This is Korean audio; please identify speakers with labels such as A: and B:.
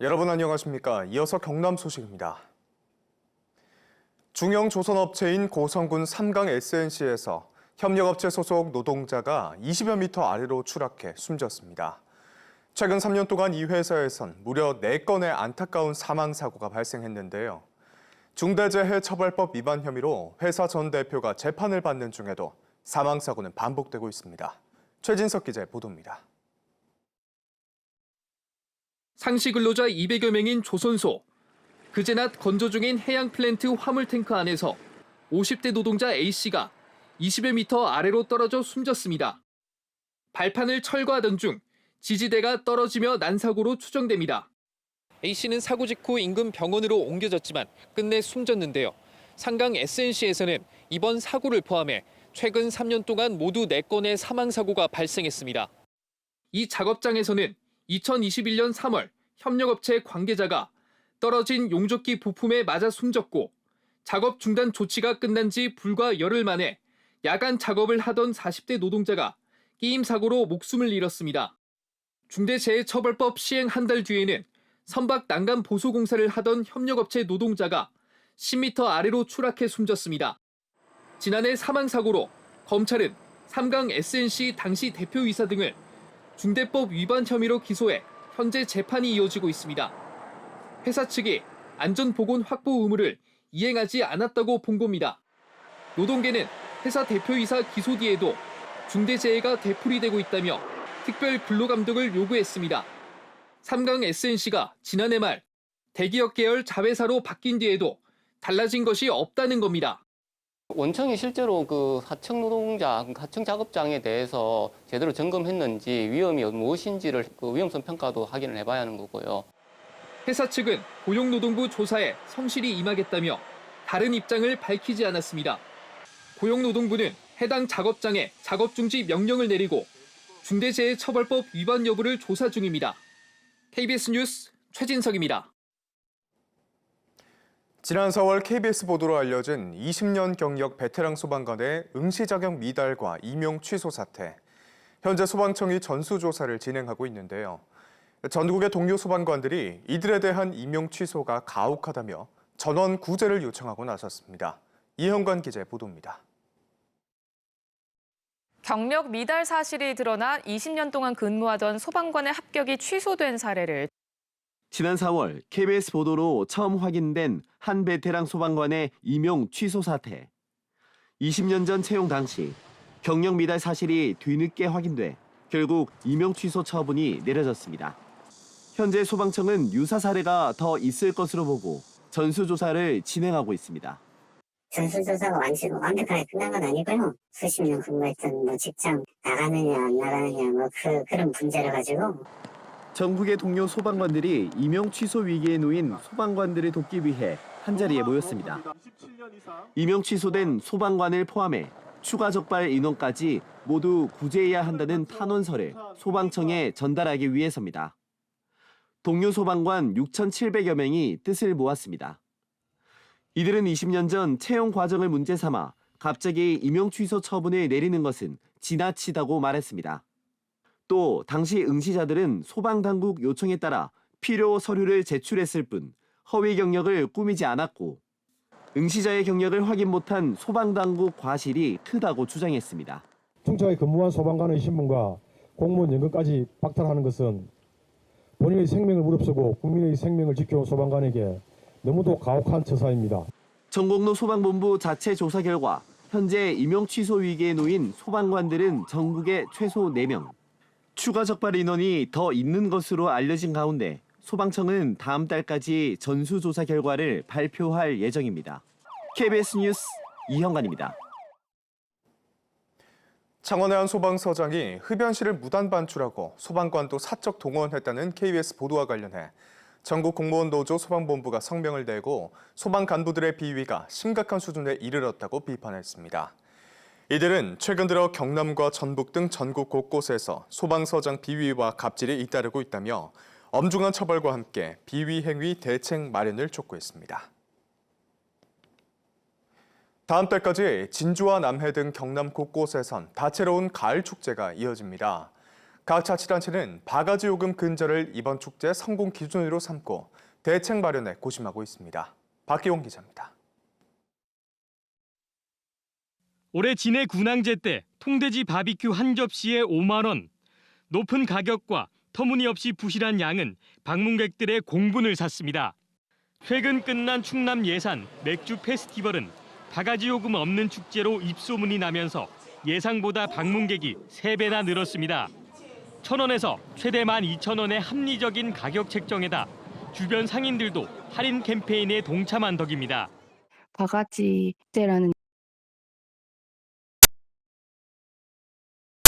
A: 여러분 안녕하십니까? 이어서 경남 소식입니다. 중형 조선업체인 고성군 삼강 SNC에서 협력업체 소속 노동자가 20여 미터 아래로 추락해 숨졌습니다. 최근 3년 동안 이 회사에선 무려 4건의 안타까운 사망 사고가 발생했는데요. 중대재해처벌법 위반 혐의로 회사 전 대표가 재판을 받는 중에도 사망 사고는 반복되고 있습니다. 최진석 기자의 보도입니다.
B: 상시 근로자 200여 명인 조선소. 그제 낮 건조 중인 해양 플랜트 화물 탱크 안에서 50대 노동자 A씨가 20여 미터 아래로 떨어져 숨졌습니다. 발판을 철거하던 중 지지대가 떨어지며 난 사고로 추정됩니다. A씨는 사고 직후 인근 병원으로 옮겨졌지만 끝내 숨졌는데요. 상강 SNC에서는 이번 사고를 포함해 최근 3년 동안 모두 4건의 사망 사고가 발생했습니다. 이 작업장에서는 2021년 3월 협력업체 관계자가 떨어진 용접기 부품에 맞아 숨졌고 작업 중단 조치가 끝난 지 불과 열흘 만에 야간 작업을 하던 40대 노동자가 끼임 사고로 목숨을 잃었습니다. 중대재해처벌법 시행 한 달 뒤에는 선박 난간 보수 공사를 하던 협력업체 노동자가 10m 아래로 추락해 숨졌습니다. 지난해 사망 사고로 검찰은 삼강 SNC 당시 대표이사 등을 중대법 위반 혐의로 기소해 현재 재판이 이어지고 있습니다. 회사 측이 안전보건 확보 의무를 이행하지 않았다고 본 겁니다. 노동계는 회사 대표이사 기소 뒤에도 중대재해가 되풀이되고 있다며 특별 근로감독을 요구했습니다. 삼강 SNC가 지난해 말 대기업 계열 자회사로 바뀐 뒤에도 달라진 것이 없다는 겁니다.
C: 원청이 실제로 그 하청 노동자, 하청 작업장에 대해서 제대로 점검했는지 위험이 무엇인지를 그 위험성 평가도 확인을 해봐야 하는 거고요.
B: 회사 측은 고용노동부 조사에 성실히 임하겠다며 다른 입장을 밝히지 않았습니다. 고용노동부는 해당 작업장에 작업 중지 명령을 내리고 중대재해처벌법 위반 여부를 조사 중입니다. KBS 뉴스 최진석입니다.
A: 지난 4월 KBS 보도로 알려진 20년 경력 베테랑 소방관의 응시 자격 미달과 임용 취소 사태. 현재 소방청이 전수조사를 진행하고 있는데요. 전국의 동료 소방관들이 이들에 대한 임용 취소가 가혹하다며 전원 구제를 요청하고 나섰습니다. 이현관 기자의 보도입니다.
D: 경력 미달 사실이 드러나 20년 동안 근무하던 소방관의 합격이 취소된 사례를
E: 지난 4월 KBS 보도로 처음 확인된 한 베테랑 소방관의 임용 취소 사태. 20년 전 채용 당시 경력 미달 사실이 뒤늦게 확인돼 결국 임용 취소 처분이 내려졌습니다. 현재 소방청은 유사 사례가 더 있을 것으로 보고 전수조사를 진행하고 있습니다.
F: 전수조사가 완전 완벽하게 끝난 건 아니고요. 수십 년 근무했던 뭐 직장 나가느냐 안 나가느냐 뭐 그 그런 문제를 가지고
E: 전국의 동료 소방관들이 임용 취소 위기에 놓인 소방관들을 돕기 위해 한자리에 모였습니다. 임용 취소된 소방관을 포함해 추가 적발 인원까지 모두 구제해야 한다는 탄원서를 소방청에 전달하기 위해서입니다. 동료 소방관 6,700여 명이 뜻을 모았습니다. 이들은 20년 전 채용 과정을 문제 삼아 갑자기 임용 취소 처분을 내리는 것은 지나치다고 말했습니다. 또 당시 응시자들은 소방당국 요청에 따라 필요 서류를 제출했을 뿐 허위 경력을 꾸미지 않았고 응시자의 경력을 확인 못한 소방당국 과실이 크다고 주장했습니다.
G: 충청에 근무한 소방관의 신분과 공무원 연금까지 박탈하는 것은 본인의 생명을 무릅쓰고 국민의 생명을 지켜온 소방관에게 너무도 가혹한 처사입니다.
E: 전공로 소방본부 자체 조사 결과 현재 임용 취소 위기에 놓인 소방관들은 전국에 최소 4명. 추가 적발 인원이 더 있는 것으로 알려진 가운데 소방청은 다음 달까지 전수조사 결과를 발표할 예정입니다. KBS 뉴스 이형관입니다.
A: 창원의 한 소방서장이 흡연실을 무단 반출하고 소방관도 사적 동원했다는 KBS 보도와 관련해 전국 공무원 노조 소방본부가 성명을 내고 소방 간부들의 비위가 심각한 수준에 이르렀다고 비판했습니다. 이들은 최근 들어 경남과 전북 등 전국 곳곳에서 소방서장 비위와 갑질이 잇따르고 있다며 엄중한 처벌과 함께 비위 행위 대책 마련을 촉구했습니다. 다음 달까지 진주와 남해 등 경남 곳곳에선 다채로운 가을 축제가 이어집니다. 각 자치단체는 바가지 요금 근절을 이번 축제 성공 기준으로 삼고 대책 마련에 고심하고 있습니다. 박기용 기자입니다.
H: 올해 진해 군항제 때 통돼지 바비큐 한 접시에 5만 원. 높은 가격과 터무니없이 부실한 양은 방문객들의 공분을 샀습니다. 최근 끝난 충남 예산 맥주 페스티벌은 바가지 요금 없는 축제로 입소문이 나면서 예상보다 방문객이 3배나 늘었습니다. 천 원에서 최대 12,000원의 합리적인 가격 책정에다 주변 상인들도 할인 캠페인에 동참한 덕입니다.
I: 바가지 축제라는